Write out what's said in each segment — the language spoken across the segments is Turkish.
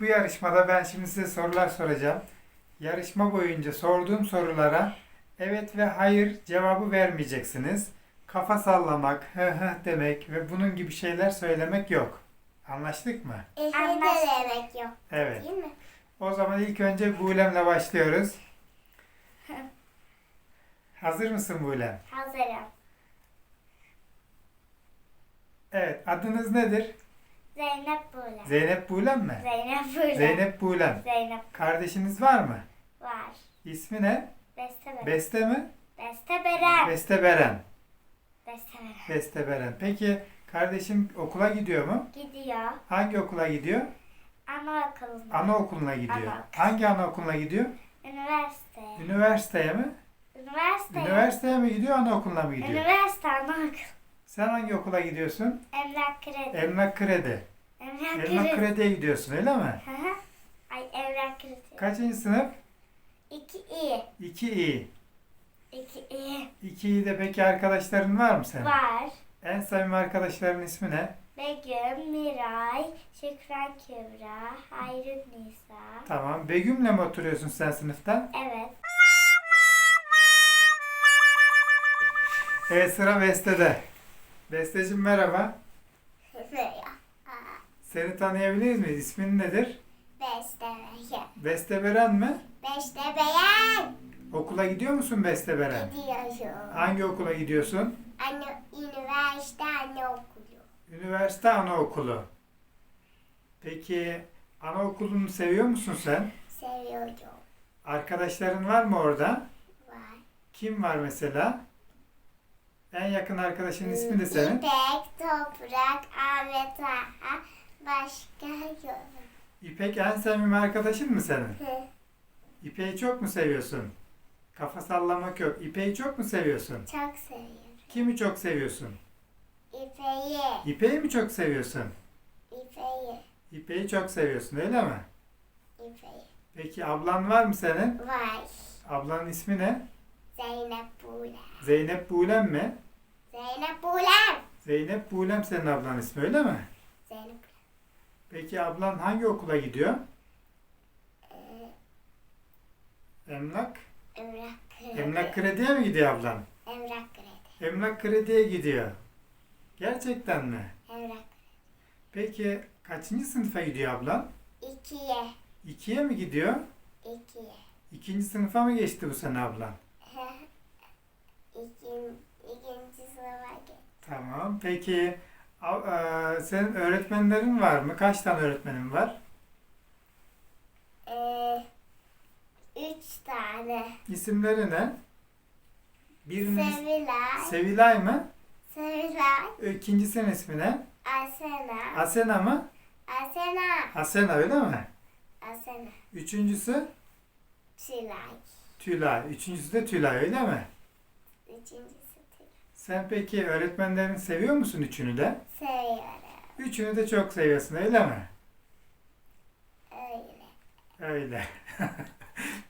bu yarışmada ben şimdi size sorular soracağım. Yarışma boyunca sorduğum sorulara evet ve hayır cevabı vermeyeceksiniz. Kafa sallamak, hı hı demek ve bunun gibi şeyler söylemek yok. Anlaştık mı? Anlaştık. yok Evet. değil mi? O zaman ilk önce Buğlem'le başlıyoruz. Hazır mısın Buğlem? Hazırım. Evet. Adınız nedir? Zeynep böyle. Zeynep Buğlem mi? Zeynep böyle. Zeynep Buğlem. Zeynep Kardeşiniz var mı? var. İsmi ne? Beste Beren. Beste mi? Beste Beren. Beste Beren. Beste Beren. Beste Beren. Peki kardeşim okula gidiyor mu? Gidiyor. Hangi okula gidiyor? Anaokuluna. Anaokuluna gidiyor. Anaokul. Hangi anaokuluna gidiyor? Üniversite. Üniversiteye mi? Üniversite. Üniversiteye mi gidiyor, anaokuluna mı gidiyor? Üniversite anaokul. Sen hangi okula gidiyorsun? Emlak kredi. Emlak Kredi. Emlak Emlak kredi. Kredi'ye gidiyorsun öyle mi? Hı hı. Ay emlak kredi. Kaçıncı sınıf? İki iyi. 2 iyi. İki iyi. 2 iyi de peki arkadaşların var mı senin? Var. En samimi arkadaşların ismi ne? Begüm, Miray, Şükran Kübra, Hayrun Nisa. Tamam. Begüm'le mi oturuyorsun sen sınıfta? Evet. Evet sıra Beste'de. Besteciğim merhaba. Seni tanıyabilir miyiz? İsmin nedir? Beste beğen. Beste Beren mi? Beste beğen. Okula gidiyor musun Beste Beren? Gidiyorum. Hangi okula gidiyorsun? Anne, üniversite anaokulu. Üniversite anaokulu. Peki anaokulunu seviyor musun sen? Seviyorum. Arkadaşların var mı orada? Var. Kim var mesela? En yakın arkadaşının ismi de senin. İpek, Toprak, Ahmet Aha, başka yok. İpek en sevimli arkadaşın mı senin? Hı, İpek'i çok mu seviyorsun? Kafa sallamak yok. İpek'i çok mu seviyorsun? Çok seviyorum. Kimi çok seviyorsun? İpeyi, İpek'i mi çok seviyorsun? İpeyi, İpek'i çok seviyorsun öyle mi? İpeyi. Peki ablan var mı senin? Var. Ablanın ismi ne? Zeynep Buğla. Zeynep Buğlem mi? Zeynep Buğla. Zeynep Buğlem senin ablanın ismi öyle mi? Zeynep Peki ablan hangi okula gidiyor? Ee, Emlak. Emrak Kredi. Emlak Kredi'ye mi gidiyor ablan? Emrak Kredi. Emlak Kredi'ye gidiyor. Gerçekten mi? Emrak Peki kaçıncı sınıfa gidiyor ablan? İkiye. İkiye mi gidiyor? İkiye. İkinci sınıfa mı geçti bu sene ablan? İkin, ikinci sınıfa geç. Tamam. Peki e, senin öğretmenlerin var mı? Kaç tane öğretmenin var? Ee, üç tane. İsimleri ne? Birinin Sevilay, Sevilay mı? Sevilay, İkincisinin ismi ne? Asena, Asena mı? Asena, Asena öyle mi? Asena, Üçüncüsü Tülay. Tülay. Üçüncüsü de Tülay öyle mi? Üçüncüsü Tülay. Sen peki öğretmenlerini seviyor musun üçünü de? Seviyorum. Üçünü de çok seviyorsun öyle mi? Öyle. Öyle.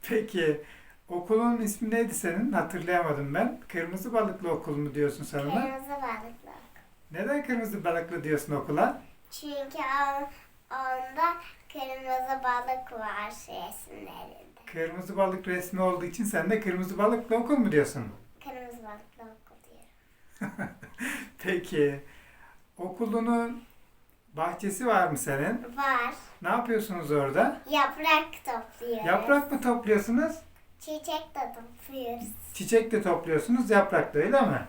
Peki okulun ismi neydi senin? Hatırlayamadım ben. Kırmızı balıklı okul mu diyorsun sen ona? Kırmızı balıklı. Neden kırmızı balıklı diyorsun okula? Çünkü on, onda kırmızı balık var resimlerinde. Kırmızı balık resmi olduğu için sen de kırmızı balıklı okul mu diyorsun? Kırmızı balıklı okul diyorum. Peki okulunun bahçesi var mı senin? Var. Ne yapıyorsunuz orada? Yaprak topluyoruz. Yaprak mı topluyorsunuz? Çiçek de topluyoruz. Çiçek de topluyorsunuz, yaprak da öyle mi?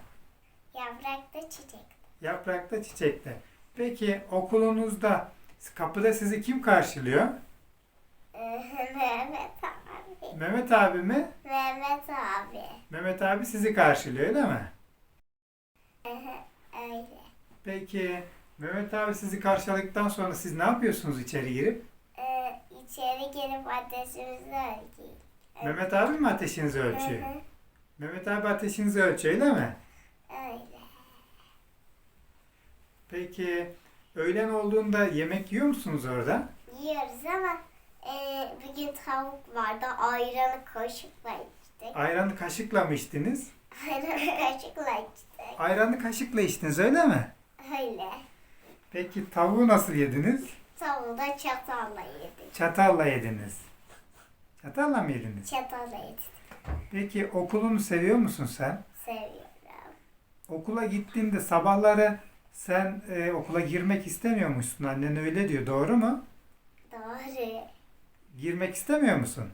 Yaprak da çiçek. Yaprak da çiçek de. Peki okulunuzda kapıda sizi kim karşılıyor? Ee, Mehmet abi. Mehmet abi mi? Mehmet abi. Mehmet abi sizi karşılıyor öyle mi? Öyle. Peki Mehmet abi sizi karşıladıktan sonra siz ne yapıyorsunuz içeri girip? Ee, içeri gelip ateşimizi ölçüyor. Mehmet abi mi ateşinizi ölçüyor? Hı hı, Mehmet abi ateşinizi ölçüyor öyle mi? Öyle. Peki öğlen olduğunda yemek yiyor musunuz orada? Yiyoruz ama e, bugün tavuk vardı. Ayranı kaşıkla içtik. Ayranı kaşıkla mı içtiniz? Ayranı kaşıkla içtik. Ayranı kaşıkla içtiniz öyle mi? Öyle. Peki tavuğu nasıl yediniz? Tavuğu da çatalla yedik. Çatalla yediniz. Çatalla mı yediniz? Çatalla yedik. Peki okulunu seviyor musun sen? Seviyorum. Okula gittiğinde sabahları sen e, okula girmek istemiyormuşsun. Annen öyle diyor. Doğru mu? Doğru. Girmek istemiyor musun?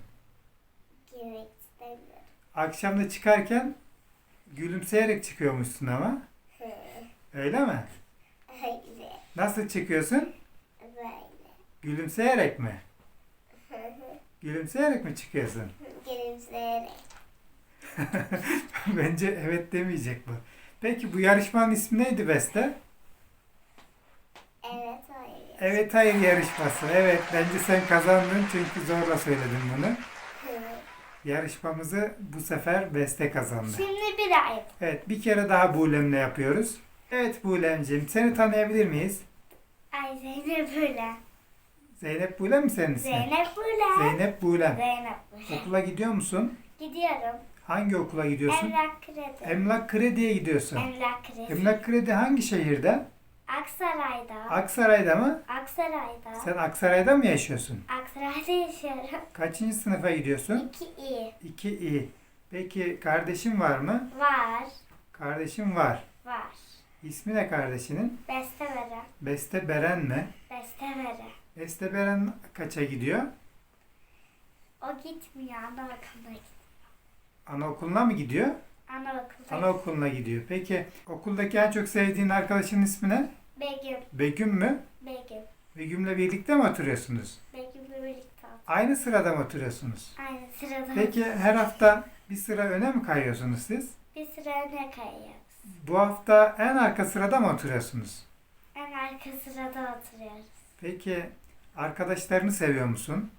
Girmek istemiyorum. Akşam da çıkarken gülümseyerek çıkıyormuşsun ama. Hı. Öyle mi? Öyle. Nasıl çıkıyorsun? Böyle. Gülümseyerek mi? Hı hı. Gülümseyerek mi çıkıyorsun? Gülümseyerek. Bence evet demeyecek bu. Peki bu yarışmanın ismi neydi Beste? Evet hayır. Evet yarışması. Evet bence sen kazandın çünkü zorla söyledim bunu. Hı. Yarışmamızı bu sefer Beste kazandı. Şimdi bir ay. Evet bir kere daha Bulem'le yapıyoruz. Evet Bulem'ciğim seni tanıyabilir miyiz? Ay Zeynep Bula. Zeynep Bulem mi senin ismin? Zeynep Bula. Zeynep Bulem. Zeynep Bula. Okula gidiyor musun? Gidiyorum. Hangi okula gidiyorsun? Emlak Kredi. Emlak Kredi'ye gidiyorsun. Emlak Kredi. Emlak Kredi hangi şehirde? Aksaray'da. Aksaray'da mı? Aksaray'da. Sen Aksaray'da mı yaşıyorsun? Aksaray'da yaşıyorum. Kaçıncı sınıfa gidiyorsun? İki iyi. 2 iyi. Peki kardeşin var mı? Var. Kardeşim var. Var. İsmi ne kardeşinin? Beste veren. Beste Beren mi? Beste veren. Beste Beren kaça gidiyor? O gitmiyor anaokuluna gidiyor. Anaokuluna mı gidiyor? Anaokuluna Anaokuluna gidiyor. Peki okuldaki en çok sevdiğin arkadaşının ismi ne? Begüm. Begüm mü? Begüm. Begüm'le birlikte mi oturuyorsunuz? Begüm'le birlikte. Aynı sırada mı oturuyorsunuz? Aynı sırada. Peki her hafta bir sıra öne mi kayıyorsunuz siz? Bir sıra öne kayıyoruz. Bu hafta en arka sırada mı oturuyorsunuz? En arka sırada oturuyoruz. Peki arkadaşlarını seviyor musun?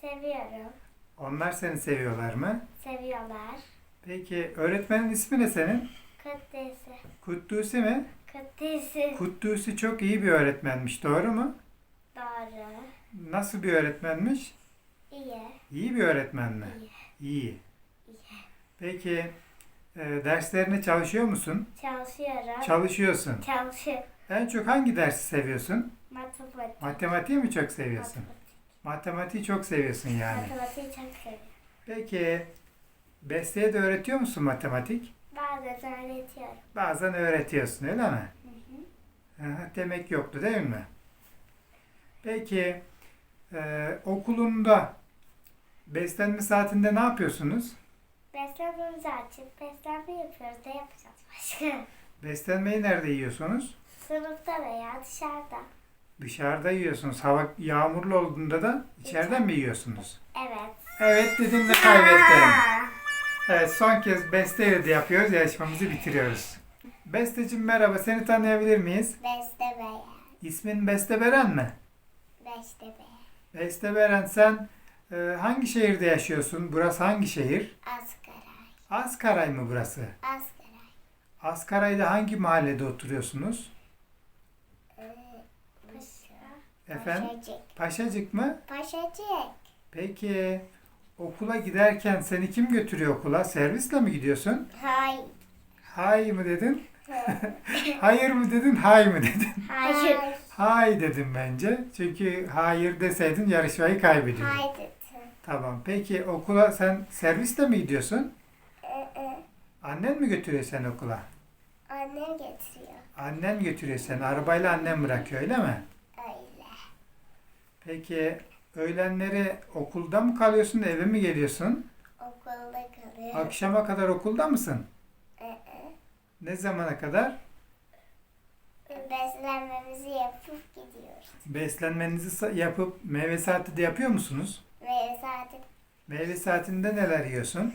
Seviyorum. Onlar seni seviyorlar mı? Seviyorlar. Peki öğretmenin ismi ne senin? Kıddesi. Kutlusi mi? Kıddesi. Kutlusi çok iyi bir öğretmenmiş, doğru mu? Doğru. Nasıl bir öğretmenmiş? İyi. İyi bir öğretmen mi? İyi. İyi. İyi. Peki e, derslerine çalışıyor musun? Çalışıyorum. Çalışıyorsun. Çalışıyorum. En çok hangi dersi seviyorsun? Matematik. Matematiği mi çok seviyorsun? Matematik. Matematiği çok seviyorsun yani. Matematiği çok seviyorum. Peki Beste'ye de öğretiyor musun matematik? Bazen öğretiyorum. Bazen öğretiyorsun öyle mi? Hı hı. Aha, Demek yoktu değil mi? Peki e, okulunda beslenme saatinde ne yapıyorsunuz? Beslenmemizi açıp beslenme yapıyoruz. Ne yapacağız başka? Beslenmeyi nerede yiyorsunuz? Sınıfta veya dışarıda. Dışarıda yiyorsunuz. Hava yağmurlu olduğunda da içeriden mi yiyorsunuz? Evet. Evet dedim de kaybettim. Evet son kez beste de yapıyoruz. Yarışmamızı bitiriyoruz. Besteciğim merhaba. Seni tanıyabilir miyiz? Beste beğen. İsmin Beste Beren mi? Beste beğen. Beste Beren sen e, hangi şehirde yaşıyorsun? Burası hangi şehir? Askaray. Askaray mı burası? Askaray. Askaray'da hangi mahallede oturuyorsunuz? Ee, Paşa. Efendim? Paşacık. Paşacık mı? Paşacık. Peki okula giderken seni kim götürüyor okula? Servisle mi gidiyorsun? Hayır. Hay mı dedin? Hayır mı dedin? Hay mı dedin? Hayır. Hay dedim bence. Çünkü hayır deseydin yarışmayı kaybediyordun. Hayır. Tamam. Peki okula sen servisle mi gidiyorsun? Ee, Annen mi götürüyor seni okula? Annem getiriyor. Annen götürüyor seni. Arabayla annen bırakıyor öyle mi? Öyle. Peki öğlenleri okulda mı kalıyorsun, eve mi geliyorsun? Okulda kalıyor. Akşama kadar okulda mısın? Ee, Ne zamana kadar? beslenmemizi yapıp gidiyoruz. Beslenmenizi sa- yapıp meyve saati de yapıyor musunuz? Ve zaten Meyve saatinde neler yiyorsun?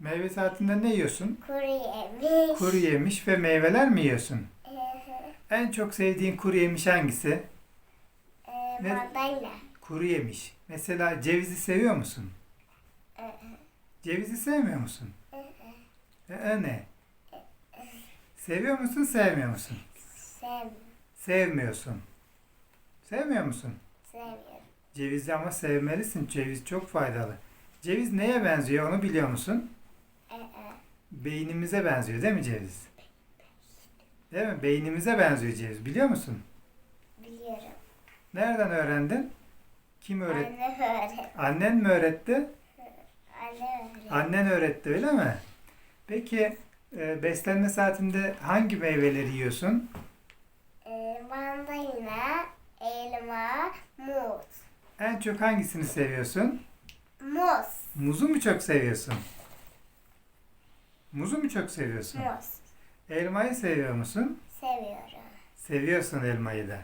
Meyve saatinde ne yiyorsun? kuru yemiş. Kuru yemiş ve meyveler mi yiyorsun? Ee, En çok sevdiğin kuru yemiş hangisi? E, Ne? mandalina. Kuru yemiş. Mesela cevizi seviyor musun? Ee, Cevizi sevmiyor musun? e, Ee, ne? Seviyor musun, sevmiyor musun? sev, Sevmiyorsun. Sevmiyor musun? seviyorum. Cevizi ama sevmelisin. Ceviz çok faydalı. Ceviz neye benziyor onu biliyor musun? Ee, Beynimize benziyor değil mi ceviz? Değil mi? Beynimize benziyor ceviz. Biliyor musun? Nereden öğrendin? Kim öğretti? Anne öğret. Annen mi öğretti? Anne öğret. Annen öğretti öyle mi? Peki e, beslenme saatinde hangi meyveleri yiyorsun? Ee, mandalina, elma, muz. En çok hangisini seviyorsun? Muz. Muzu mu çok seviyorsun? Muzu mu çok seviyorsun? Muz. Elmayı seviyor musun? Seviyorum. Seviyorsun elmayı da.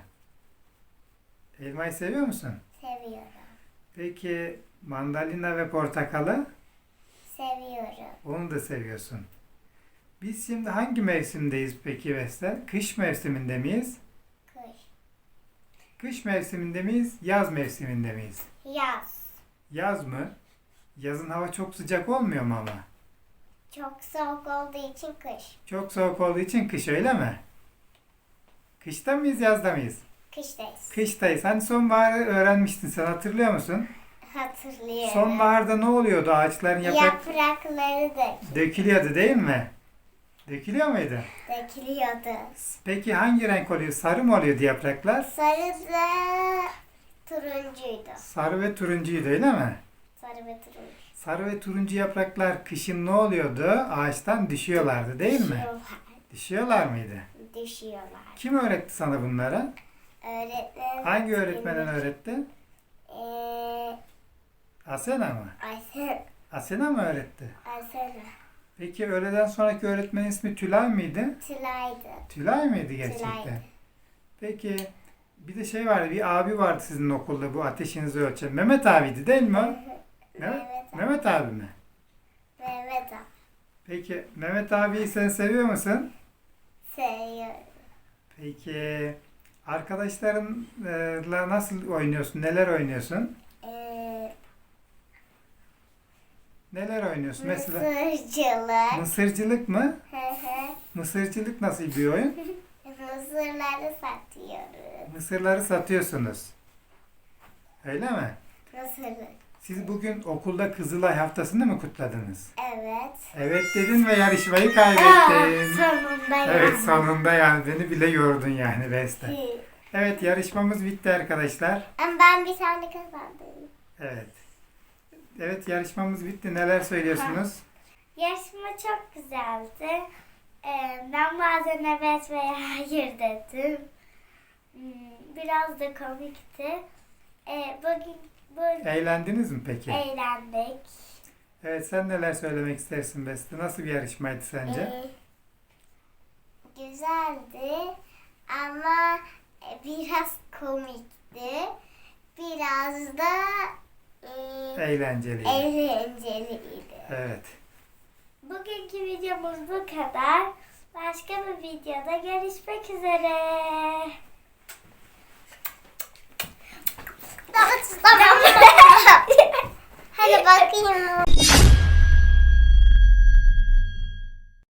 Elmayı seviyor musun? Seviyorum. Peki mandalina ve portakalı? Seviyorum. Onu da seviyorsun. Biz şimdi hangi mevsimdeyiz peki Vestel? Kış mevsiminde miyiz? Kış. Kış mevsiminde miyiz? Yaz mevsiminde miyiz? Yaz. Yaz mı? Yazın hava çok sıcak olmuyor mu ama? Çok soğuk olduğu için kış. Çok soğuk olduğu için kış öyle mi? Kışta mıyız yazda mıyız? Kıştayız. Kıştayız. Hani sonbaharı öğrenmiştin sen hatırlıyor musun? Hatırlıyorum. Sonbaharda ne oluyordu? Ağaçların yaprak Yaprakları da dökülüyordu değil mi? Dökülüyor muydu? dökülüyordu. Peki hangi renk oluyor? Sarı mı oluyordu yapraklar? Sarı da turuncuydu. Sarı ve turuncuydu öyle mi? Sarı ve turuncu. Sarı ve turuncu yapraklar kışın ne oluyordu? Ağaçtan düşüyorlardı değil mi? Düşüyorlar. Düşüyorlar mıydı? Düşüyorlar. Kim öğretti sana bunları? Öğretmen. Hangi öğretmenen öğretti? Eee Asena mı? Aysen. Asena mı öğretti? Aysen. Peki öğleden sonraki öğretmenin ismi Tülay mıydı? Tülay'dı. Tülay mıydı gerçekten? Tülay'dı. Peki bir de şey vardı, bir abi vardı sizin okulda bu ateşinizi ölçen. Mehmet abiydi değil mi? o? Mehmet abi. Mehmet abi mi? Mehmet abi. Peki Mehmet abiyi sen seviyor musun? Seviyorum. Peki arkadaşlarınla nasıl oynuyorsun? Neler oynuyorsun? Eee Neler oynuyorsun? Mesela mısırcılık. mısırcılık mı? Hı hı. Mısırcılık nasıl bir oyun? Mısırları satıyoruz. Mısırları satıyorsunuz. Öyle mi? Mısırlık. Siz bugün okulda Kızılay haftasını mı kutladınız? Evet. Evet dedin ve yarışmayı kaybettin. sonunda Evet yani. sonunda yani beni bile yordun yani Beste. Evet yarışmamız bitti arkadaşlar. Ama ben bir tane kazandım. Evet. Evet yarışmamız bitti. Neler söylüyorsunuz? Yarışma çok güzeldi. Ee, ben bazen evet veya hayır dedim. Hmm, Biraz da komikti. Ee, Bugün bu Eğlendiniz mi peki? eğlendik. Evet sen neler söylemek istersin Beste? Nasıl bir yarışmaydı sence? Ee, güzeldi ama e, biraz komikti. Biraz da e, Eğlenceliydi. eğlenceliydi. Evet. Bugünkü videomuz bu kadar. Başka bir videoda görüşmek üzere. Hadi bakayım.